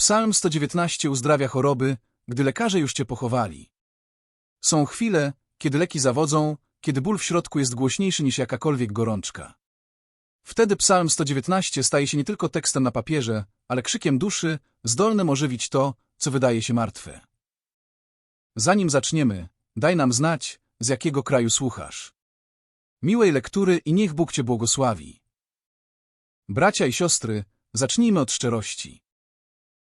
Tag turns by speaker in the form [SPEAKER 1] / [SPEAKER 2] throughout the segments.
[SPEAKER 1] Psalm 119 uzdrawia choroby, gdy lekarze już cię pochowali. Są chwile, kiedy leki zawodzą, kiedy ból w środku jest głośniejszy niż jakakolwiek gorączka. Wtedy Psalm 119 staje się nie tylko tekstem na papierze, ale krzykiem duszy, zdolnym ożywić to, co wydaje się martwe. Zanim zaczniemy, daj nam znać, z jakiego kraju słuchasz. Miłej lektury i niech Bóg Cię błogosławi. Bracia i siostry, zacznijmy od szczerości.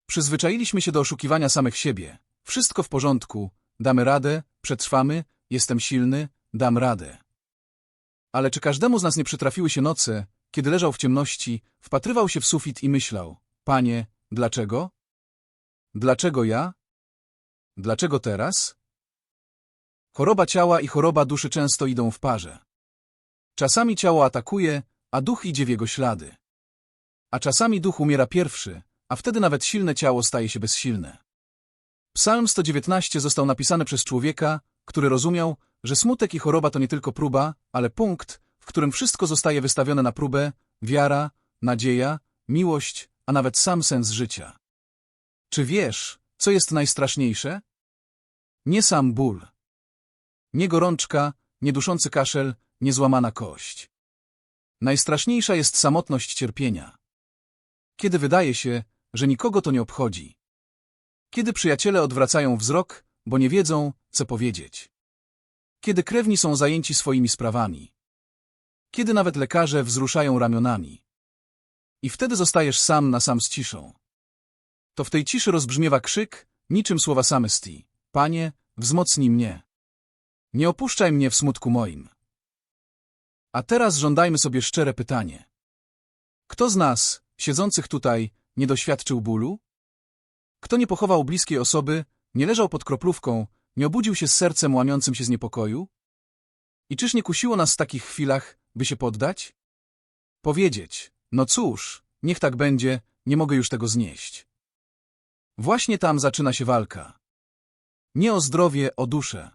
[SPEAKER 1] Przyzwyczailiśmy się do oszukiwania samych siebie. Wszystko w porządku, damy radę, przetrwamy, jestem silny, dam radę. Ale czy każdemu z nas nie przytrafiły się noce, kiedy leżał w ciemności, wpatrywał się w sufit i myślał, Panie, dlaczego? Dlaczego ja? Dlaczego teraz? Choroba ciała i choroba duszy często idą w parze. Czasami ciało atakuje, a duch idzie w jego ślady. A czasami duch umiera pierwszy, a wtedy nawet silne ciało staje się bezsilne. Psalm 119 został napisany przez człowieka, który rozumiał, że smutek i choroba to nie tylko próba, ale punkt, w którym wszystko zostaje wystawione na próbę, wiara, nadzieja, miłość, a nawet sam sens życia. Czy wiesz, co jest najstraszniejsze? Nie sam ból. Nie gorączka, nie duszący kaszel, nie złamana kość. Najstraszniejsza jest samotność cierpienia. Kiedy wydaje się, że nikogo to nie obchodzi. Kiedy przyjaciele odwracają wzrok, bo nie wiedzą, co powiedzieć. Kiedy krewni są zajęci swoimi sprawami. Kiedy nawet lekarze wzruszają ramionami. I wtedy zostajesz sam na sam z ciszą. To w tej ciszy rozbrzmiewa krzyk, niczym słowa samestii. Panie, wzmocnij mnie. Nie opuszczaj mnie w smutku moim. A teraz żądajmy sobie szczere pytanie. Kto z nas, siedzących tutaj, nie doświadczył bólu? Kto nie pochował bliskiej osoby, nie leżał pod kroplówką, nie obudził się z sercem łamiącym się z niepokoju? I czyż nie kusiło nas w takich chwilach, by się poddać? Powiedzieć, no cóż, niech tak będzie, nie mogę już tego znieść. Właśnie tam zaczyna się walka. Nie o zdrowie, o duszę.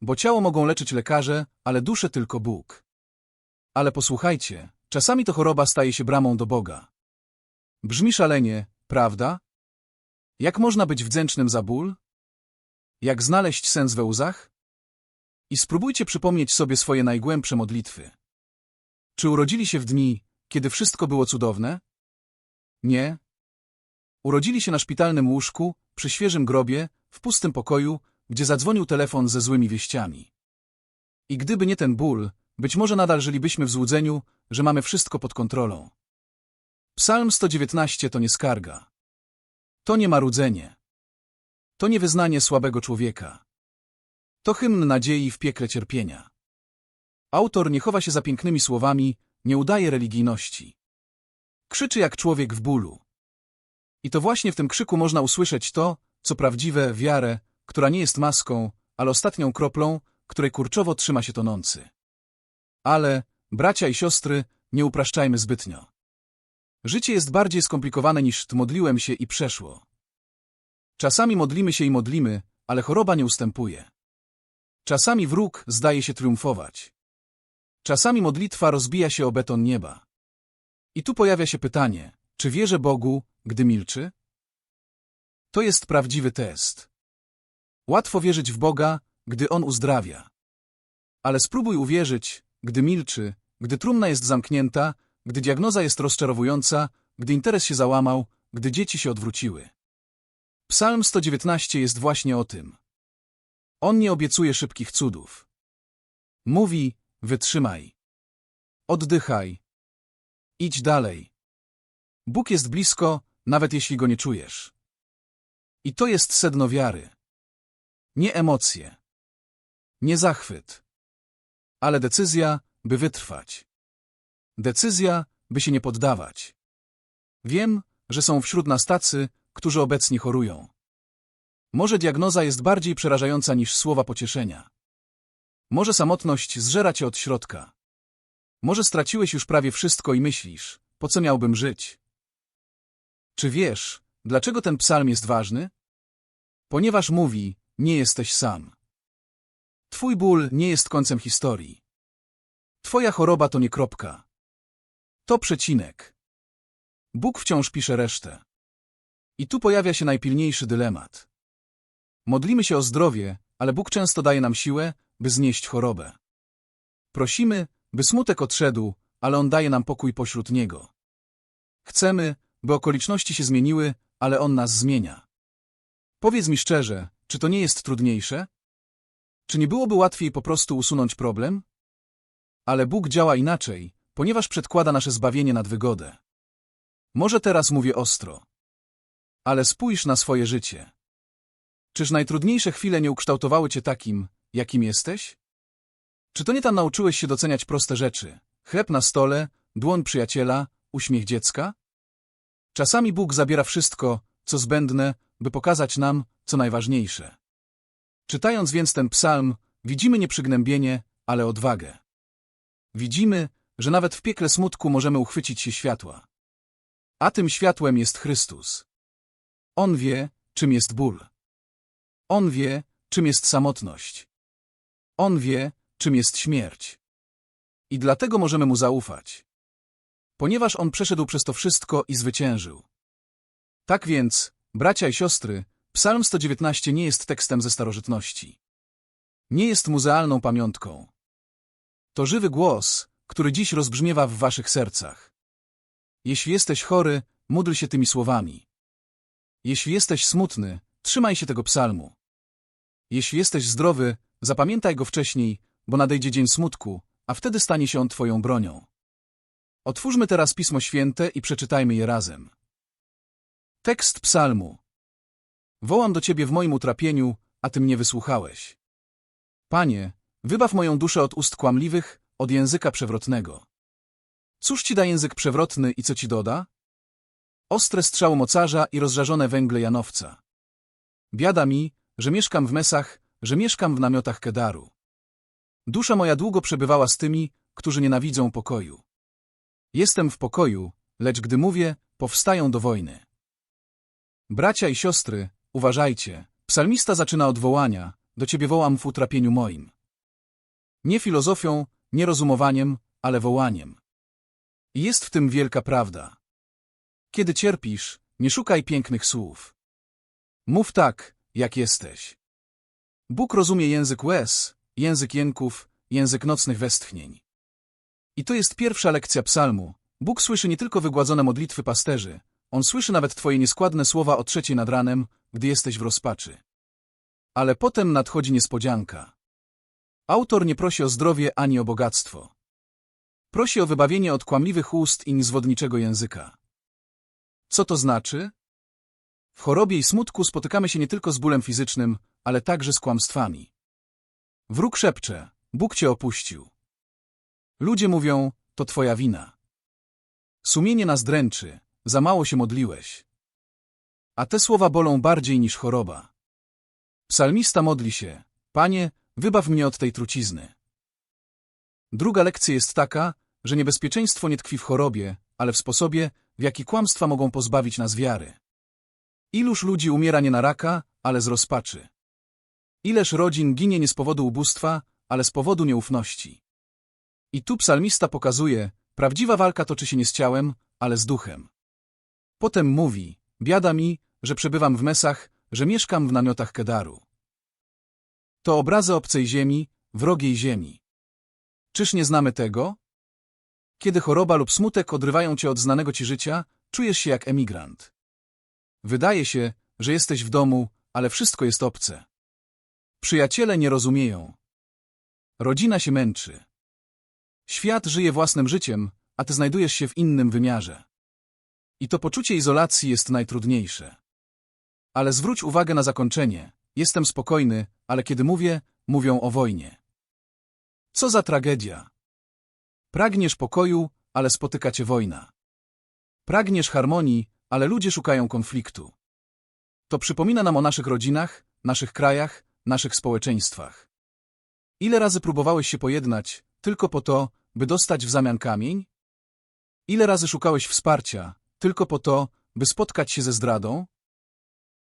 [SPEAKER 1] Bo ciało mogą leczyć lekarze, ale duszę tylko Bóg. Ale posłuchajcie, czasami to choroba staje się bramą do Boga. Brzmi szalenie, prawda? Jak można być wdzięcznym za ból? Jak znaleźć sens we łzach? I spróbujcie przypomnieć sobie swoje najgłębsze modlitwy. Czy urodzili się w dni, kiedy wszystko było cudowne? Nie. Urodzili się na szpitalnym łóżku, przy świeżym grobie, w pustym pokoju, gdzie zadzwonił telefon ze złymi wieściami. I gdyby nie ten ból, być może nadal żylibyśmy w złudzeniu, że mamy wszystko pod kontrolą. Psalm 119 to nie skarga. To nie marudzenie. To nie wyznanie słabego człowieka. To hymn nadziei w piekle cierpienia. Autor nie chowa się za pięknymi słowami, nie udaje religijności. Krzyczy jak człowiek w bólu. I to właśnie w tym krzyku można usłyszeć to, co prawdziwe, wiarę, która nie jest maską, ale ostatnią kroplą, której kurczowo trzyma się tonący. Ale, bracia i siostry, nie upraszczajmy zbytnio. Życie jest bardziej skomplikowane niż modliłem się i przeszło. Czasami modlimy się i modlimy, ale choroba nie ustępuje. Czasami wróg zdaje się triumfować. Czasami modlitwa rozbija się o beton nieba. I tu pojawia się pytanie, czy wierzę Bogu, gdy milczy? To jest prawdziwy test. Łatwo wierzyć w Boga, gdy On uzdrawia. Ale spróbuj uwierzyć, gdy milczy, gdy trumna jest zamknięta, gdy diagnoza jest rozczarowująca, gdy interes się załamał, gdy dzieci się odwróciły. Psalm 119 jest właśnie o tym. On nie obiecuje szybkich cudów. Mówi, wytrzymaj. Oddychaj. Idź dalej. Bóg jest blisko, nawet jeśli go nie czujesz. I to jest sedno wiary. Nie emocje. Nie zachwyt. Ale decyzja, by wytrwać. Decyzja, by się nie poddawać. Wiem, że są wśród nas tacy, którzy obecnie chorują. Może diagnoza jest bardziej przerażająca niż słowa pocieszenia. Może samotność zżera cię od środka. Może straciłeś już prawie wszystko i myślisz, po co miałbym żyć? Czy wiesz, dlaczego ten psalm jest ważny? Ponieważ mówi, nie jesteś sam. Twój ból nie jest końcem historii. Twoja choroba to nie kropka. To przecinek. Bóg wciąż pisze resztę. I tu pojawia się najpilniejszy dylemat. Modlimy się o zdrowie, ale Bóg często daje nam siłę, by znieść chorobę. Prosimy, by smutek odszedł, ale On daje nam pokój pośród niego. Chcemy, by okoliczności się zmieniły, ale On nas zmienia. Powiedz mi szczerze, czy to nie jest trudniejsze? Czy nie byłoby łatwiej po prostu usunąć problem? Ale Bóg działa inaczej, ponieważ przedkłada nasze zbawienie nad wygodę. Może teraz mówię ostro. Ale spójrz na swoje życie. Czyż najtrudniejsze chwile nie ukształtowały cię takim, jakim jesteś? Czy to nie tam nauczyłeś się doceniać proste rzeczy? Chleb na stole, dłoń przyjaciela, uśmiech dziecka? Czasami Bóg zabiera wszystko, co zbędne, by pokazać nam, co najważniejsze. Czytając więc ten psalm, widzimy nie przygnębienie, ale odwagę. Widzimy, że nawet w piekle smutku możemy uchwycić się światła. A tym światłem jest Chrystus. On wie, czym jest ból. On wie, czym jest samotność. On wie, czym jest śmierć. I dlatego możemy Mu zaufać. Ponieważ On przeszedł przez to wszystko i zwyciężył. Tak więc, bracia i siostry, Psalm 119 nie jest tekstem ze starożytności. Nie jest muzealną pamiątką. To żywy głos, który dziś rozbrzmiewa w waszych sercach. Jeśli jesteś chory, módl się tymi słowami. Jeśli jesteś smutny, trzymaj się tego psalmu. Jeśli jesteś zdrowy, zapamiętaj go wcześniej, bo nadejdzie dzień smutku, a wtedy stanie się on twoją bronią. Otwórzmy teraz Pismo Święte i przeczytajmy je razem. Tekst psalmu. Wołam do Ciebie w moim utrapieniu, a Ty mnie wysłuchałeś. Panie, wybaw moją duszę od ust kłamliwych, od języka przewrotnego. Cóż Ci da język przewrotny i co Ci doda? Ostre strzały mocarza i rozżarzone węgle Janowca. Biada mi, że mieszkam w mesach, że mieszkam w namiotach Kedaru. Dusza moja długo przebywała z tymi, którzy nienawidzą pokoju. Jestem w pokoju, lecz gdy mówię, powstają do wojny. Bracia i siostry, uważajcie, psalmista zaczyna od wołania, do ciebie wołam w utrapieniu moim. Nie filozofią, nie rozumowaniem, ale wołaniem. Jest w tym wielka prawda. Kiedy cierpisz, nie szukaj pięknych słów. Mów tak, jak jesteś. Bóg rozumie język łez, język jęków, język nocnych westchnień. I to jest pierwsza lekcja psalmu. Bóg słyszy nie tylko wygładzone modlitwy pasterzy, On słyszy nawet twoje nieskładne słowa o trzeciej nad ranem, gdy jesteś w rozpaczy. Ale potem nadchodzi niespodzianka. Autor nie prosi o zdrowie ani o bogactwo. Prosi o wybawienie od kłamliwych ust i niezwodniczego języka. Co to znaczy? W chorobie i smutku spotykamy się nie tylko z bólem fizycznym, ale także z kłamstwami. Wróg szepcze, Bóg cię opuścił. Ludzie mówią, to twoja wina. Sumienie nas dręczy, za mało się modliłeś. A te słowa bolą bardziej niż choroba. Psalmista modli się, Panie, wybaw mnie od tej trucizny. Druga lekcja jest taka, że niebezpieczeństwo nie tkwi w chorobie, ale w sposobie, w jaki kłamstwa mogą pozbawić nas wiary. Iluż ludzi umiera nie na raka, ale z rozpaczy. Ileż rodzin ginie nie z powodu ubóstwa, ale z powodu nieufności. I tu psalmista pokazuje, prawdziwa walka toczy się nie z ciałem, ale z duchem. Potem mówi, biada mi, że przebywam w mesach, że mieszkam w namiotach Kedaru. To obrazy obcej ziemi, wrogiej ziemi. Czyż nie znamy tego? Kiedy choroba lub smutek odrywają cię od znanego ci życia, czujesz się jak emigrant. Wydaje się, że jesteś w domu, ale wszystko jest obce. Przyjaciele nie rozumieją. Rodzina się męczy. Świat żyje własnym życiem, a ty znajdujesz się w innym wymiarze. I to poczucie izolacji jest najtrudniejsze. Ale zwróć uwagę na zakończenie. Jestem spokojny, ale kiedy mówię, mówią o wojnie. Co za tragedia. Pragniesz pokoju, ale spotyka cię wojna. Pragniesz harmonii, ale ludzie szukają konfliktu. To przypomina nam o naszych rodzinach, naszych krajach, naszych społeczeństwach. Ile razy próbowałeś się pojednać, tylko po to, by dostać w zamian kamień? Ile razy szukałeś wsparcia, tylko po to, by spotkać się ze zdradą?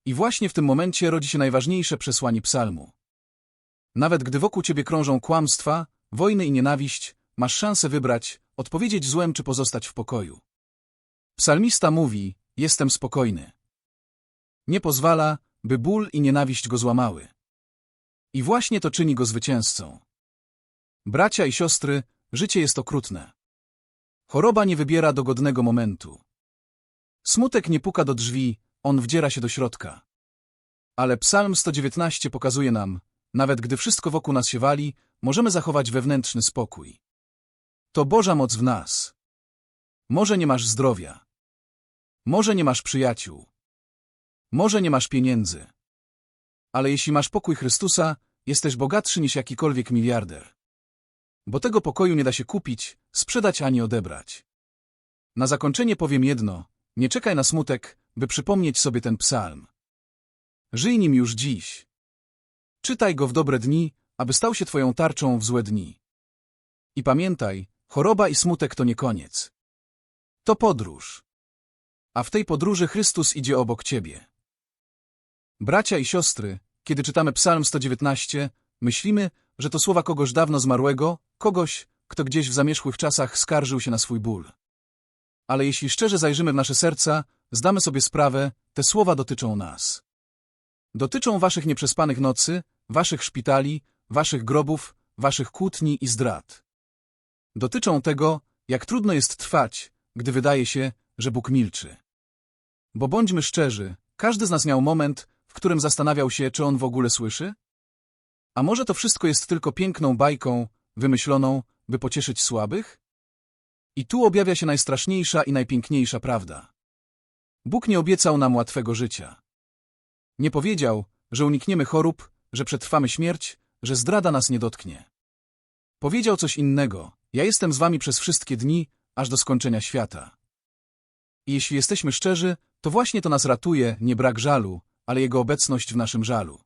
[SPEAKER 1] I właśnie w tym momencie rodzi się najważniejsze przesłanie psalmu. Nawet gdy wokół ciebie krążą kłamstwa, wojny i nienawiść, masz szansę wybrać, odpowiedzieć złem czy pozostać w pokoju. Psalmista mówi, jestem spokojny. Nie pozwala, by ból i nienawiść go złamały. I właśnie to czyni go zwycięzcą. Bracia i siostry, życie jest okrutne. Choroba nie wybiera dogodnego momentu. Smutek nie puka do drzwi, on wdziera się do środka. Ale Psalm 119 pokazuje nam, nawet gdy wszystko wokół nas się wali, możemy zachować wewnętrzny spokój. To Boża moc w nas. Może nie masz zdrowia. Może nie masz przyjaciół. Może nie masz pieniędzy. Ale jeśli masz pokój Chrystusa, jesteś bogatszy niż jakikolwiek miliarder. Bo tego pokoju nie da się kupić, sprzedać ani odebrać. Na zakończenie powiem jedno, nie czekaj na smutek, by przypomnieć sobie ten psalm. Żyj nim już dziś. Czytaj go w dobre dni, aby stał się twoją tarczą w złe dni. I pamiętaj, choroba i smutek to nie koniec. To podróż. A w tej podróży Chrystus idzie obok ciebie. Bracia i siostry, kiedy czytamy Psalm 119, myślimy, że to słowa kogoś dawno zmarłego, kogoś, kto gdzieś w zamierzchłych czasach skarżył się na swój ból. Ale jeśli szczerze zajrzymy w nasze serca, zdamy sobie sprawę, te słowa dotyczą nas. Dotyczą waszych nieprzespanych nocy, waszych szpitali, waszych grobów, waszych kłótni i zdrad. Dotyczą tego, jak trudno jest trwać, gdy wydaje się, że Bóg milczy. Bo bądźmy szczerzy, każdy z nas miał moment, w którym zastanawiał się, czy on w ogóle słyszy? A może to wszystko jest tylko piękną bajką, wymyśloną, by pocieszyć słabych? I tu objawia się najstraszniejsza i najpiękniejsza prawda. Bóg nie obiecał nam łatwego życia. Nie powiedział, że unikniemy chorób, że przetrwamy śmierć, że zdrada nas nie dotknie. Powiedział coś innego. Ja jestem z wami przez wszystkie dni, aż do skończenia świata. I jeśli jesteśmy szczerzy, to właśnie to nas ratuje, nie brak żalu, ale Jego obecność w naszym żalu.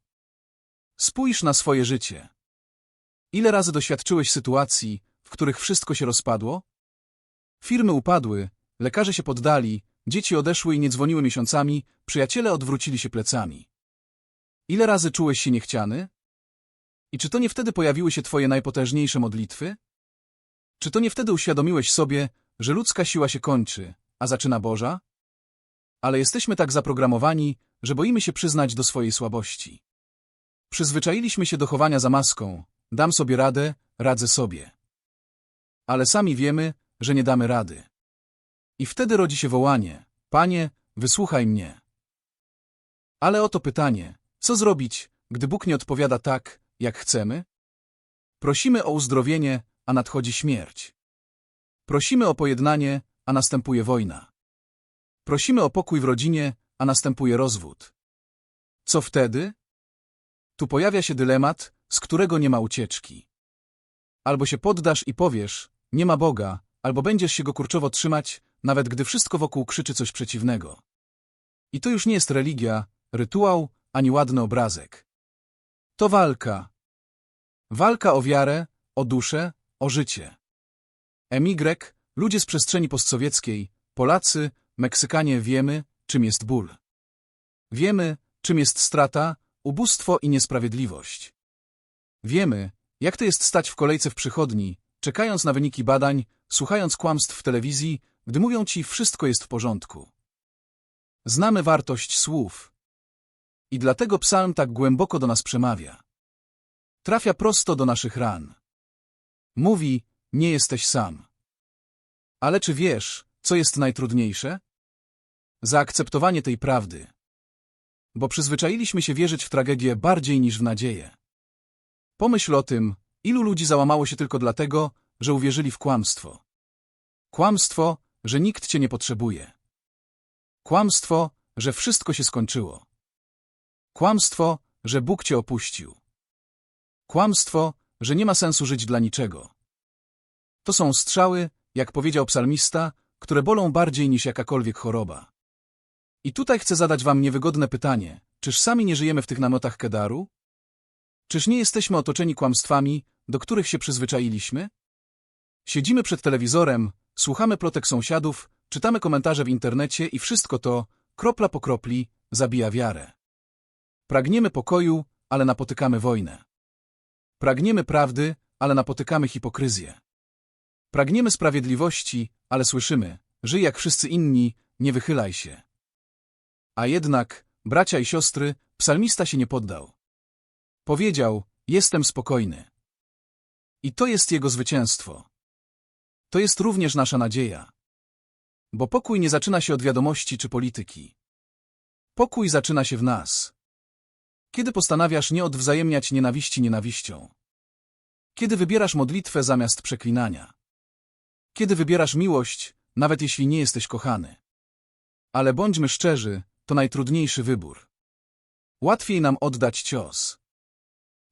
[SPEAKER 1] Spójrz na swoje życie. Ile razy doświadczyłeś sytuacji, w których wszystko się rozpadło? Firmy upadły, lekarze się poddali, dzieci odeszły i nie dzwoniły miesiącami, przyjaciele odwrócili się plecami. Ile razy czułeś się niechciany? I czy to nie wtedy pojawiły się twoje najpotężniejsze modlitwy? Czy to nie wtedy uświadomiłeś sobie, że ludzka siła się kończy, a zaczyna Boża? Ale jesteśmy tak zaprogramowani, że boimy się przyznać do swojej słabości. Przyzwyczailiśmy się do chowania za maską, dam sobie radę, radzę sobie. Ale sami wiemy, że nie damy rady. I wtedy rodzi się wołanie, Panie, wysłuchaj mnie. Ale oto pytanie, co zrobić, gdy Bóg nie odpowiada tak, jak chcemy? Prosimy o uzdrowienie, a nadchodzi śmierć. Prosimy o pojednanie, a następuje wojna. Prosimy o pokój w rodzinie, a następuje rozwód. Co wtedy? Tu pojawia się dylemat, z którego nie ma ucieczki. Albo się poddasz i powiesz, nie ma Boga, albo będziesz się go kurczowo trzymać, nawet gdy wszystko wokół krzyczy coś przeciwnego. I to już nie jest religia, rytuał, ani ładny obrazek. To walka. Walka o wiarę, o duszę, o życie. Emigrek, ludzie z przestrzeni postsowieckiej, Polacy, Meksykanie wiemy, czym jest ból. Wiemy, czym jest strata, ubóstwo i niesprawiedliwość. Wiemy, jak to jest stać w kolejce w przychodni, czekając na wyniki badań, słuchając kłamstw w telewizji, gdy mówią ci wszystko jest w porządku. Znamy wartość słów. I dlatego psalm tak głęboko do nas przemawia. Trafia prosto do naszych ran. Mówi, nie jesteś sam. Ale czy wiesz, co jest najtrudniejsze? Zaakceptowanie tej prawdy. Bo przyzwyczailiśmy się wierzyć w tragedię bardziej niż w nadzieję. Pomyśl o tym, ilu ludzi załamało się tylko dlatego, że uwierzyli w kłamstwo. Kłamstwo, że nikt cię nie potrzebuje. Kłamstwo, że wszystko się skończyło. Kłamstwo, że Bóg cię opuścił. Kłamstwo, że nie ma sensu żyć dla niczego. To są strzały, jak powiedział psalmista, które bolą bardziej niż jakakolwiek choroba. I tutaj chcę zadać wam niewygodne pytanie. Czyż sami nie żyjemy w tych namiotach Kedaru? Czyż nie jesteśmy otoczeni kłamstwami, do których się przyzwyczailiśmy? Siedzimy przed telewizorem, słuchamy plotek sąsiadów, czytamy komentarze w internecie i wszystko to, kropla po kropli, zabija wiarę. Pragniemy pokoju, ale napotykamy wojnę. Pragniemy prawdy, ale napotykamy hipokryzję. Pragniemy sprawiedliwości, ale słyszymy, żyj jak wszyscy inni, nie wychylaj się. A jednak bracia i siostry, psalmista się nie poddał. Powiedział, jestem spokojny. I to jest jego zwycięstwo. To jest również nasza nadzieja. Bo pokój nie zaczyna się od wiadomości czy polityki. Pokój zaczyna się w nas. Kiedy postanawiasz nie odwzajemniać nienawiści nienawiścią. Kiedy wybierasz modlitwę zamiast przeklinania. Kiedy wybierasz miłość, nawet jeśli nie jesteś kochany. Ale bądźmy szczerzy, to najtrudniejszy wybór. Łatwiej nam oddać cios.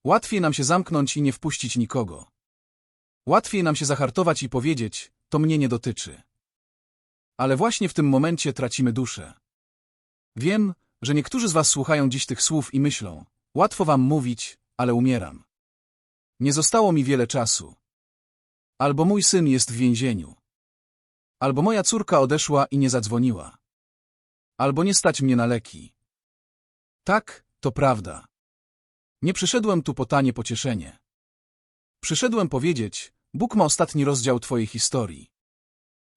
[SPEAKER 1] Łatwiej nam się zamknąć i nie wpuścić nikogo. Łatwiej nam się zahartować i powiedzieć, to mnie nie dotyczy. Ale właśnie w tym momencie tracimy duszę. Wiem, że niektórzy z was słuchają dziś tych słów i myślą, łatwo wam mówić, ale umieram. Nie zostało mi wiele czasu. Albo mój syn jest w więzieniu. Albo moja córka odeszła i nie zadzwoniła. Albo nie stać mnie na leki. Tak, to prawda. Nie przyszedłem tu po tanie pocieszenie. Przyszedłem powiedzieć, Bóg ma ostatni rozdział twojej historii.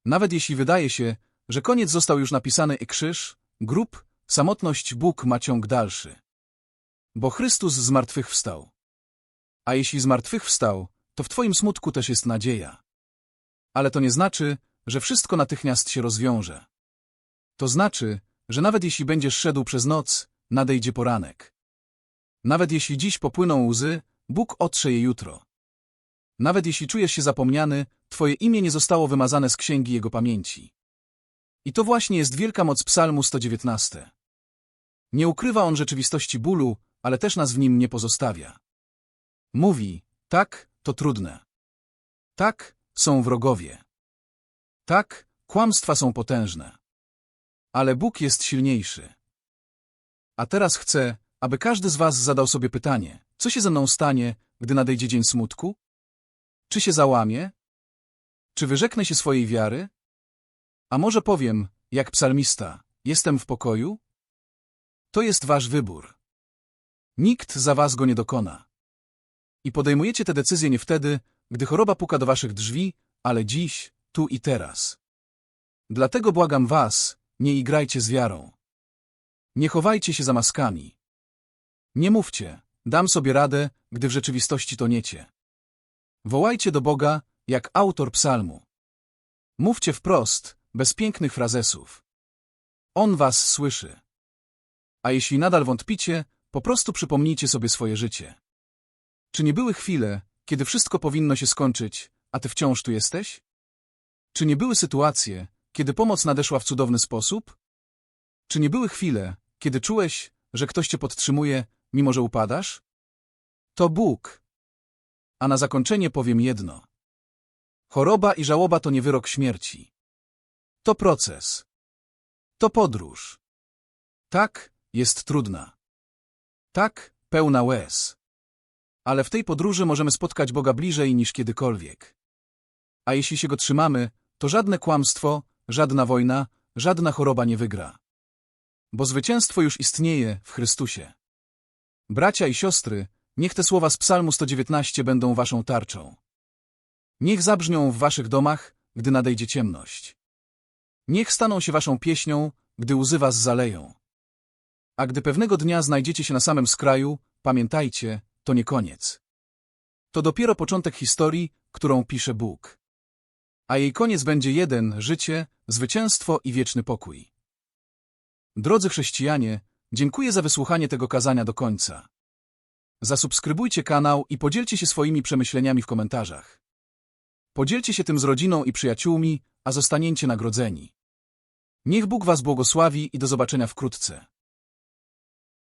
[SPEAKER 1] Nawet jeśli wydaje się, że koniec został już napisany i krzyż, grób, samotność Bóg ma ciąg dalszy. Bo Chrystus zmartwychwstał. A jeśli zmartwychwstał, to w twoim smutku też jest nadzieja. Ale to nie znaczy, że wszystko natychmiast się rozwiąże. To znaczy, że nawet jeśli będziesz szedł przez noc, nadejdzie poranek. Nawet jeśli dziś popłyną łzy, Bóg otrze je jutro. Nawet jeśli czujesz się zapomniany, twoje imię nie zostało wymazane z księgi Jego pamięci. I to właśnie jest wielka moc psalmu 119. Nie ukrywa on rzeczywistości bólu, ale też nas w nim nie pozostawia. Mówi, tak, to trudne. Tak, są wrogowie. Tak, kłamstwa są potężne. Ale Bóg jest silniejszy. A teraz chcę, aby każdy z was zadał sobie pytanie, co się ze mną stanie, gdy nadejdzie dzień smutku? Czy się załamię? Czy wyrzeknę się swojej wiary? A może powiem, jak psalmista, jestem w pokoju? To jest wasz wybór. Nikt za was go nie dokona. I podejmujecie te decyzje nie wtedy, gdy choroba puka do waszych drzwi, ale dziś, tu i teraz. Dlatego błagam was, nie igrajcie z wiarą. Nie chowajcie się za maskami. Nie mówcie, dam sobie radę, gdy w rzeczywistości toniecie. Wołajcie do Boga, jak autor psalmu. Mówcie wprost, bez pięknych frazesów. On was słyszy. A jeśli nadal wątpicie, po prostu przypomnijcie sobie swoje życie. Czy nie były chwile, kiedy wszystko powinno się skończyć, a ty wciąż tu jesteś? Czy nie były sytuacje, kiedy pomoc nadeszła w cudowny sposób? Czy nie były chwile, kiedy czułeś, że ktoś cię podtrzymuje, mimo że upadasz? To Bóg. A na zakończenie powiem jedno. Choroba i żałoba to nie wyrok śmierci. To proces. To podróż. Tak, jest trudna. Tak, pełna łez. Ale w tej podróży możemy spotkać Boga bliżej niż kiedykolwiek. A jeśli się Go trzymamy, to żadne kłamstwo, żadna wojna, żadna choroba nie wygra. Bo zwycięstwo już istnieje w Chrystusie. Bracia i siostry, niech te słowa z Psalmu 119 będą waszą tarczą. Niech zabrzmią w waszych domach, gdy nadejdzie ciemność. Niech staną się waszą pieśnią, gdy łzy was zaleją. A gdy pewnego dnia znajdziecie się na samym skraju, pamiętajcie, to nie koniec. To dopiero początek historii, którą pisze Bóg. A jej koniec będzie jeden – życie, zwycięstwo i wieczny pokój. Drodzy chrześcijanie, dziękuję za wysłuchanie tego kazania do końca. Zasubskrybujcie kanał i podzielcie się swoimi przemyśleniami w komentarzach. Podzielcie się tym z rodziną i przyjaciółmi, a zostaniecie nagrodzeni. Niech Bóg was błogosławi i do zobaczenia wkrótce.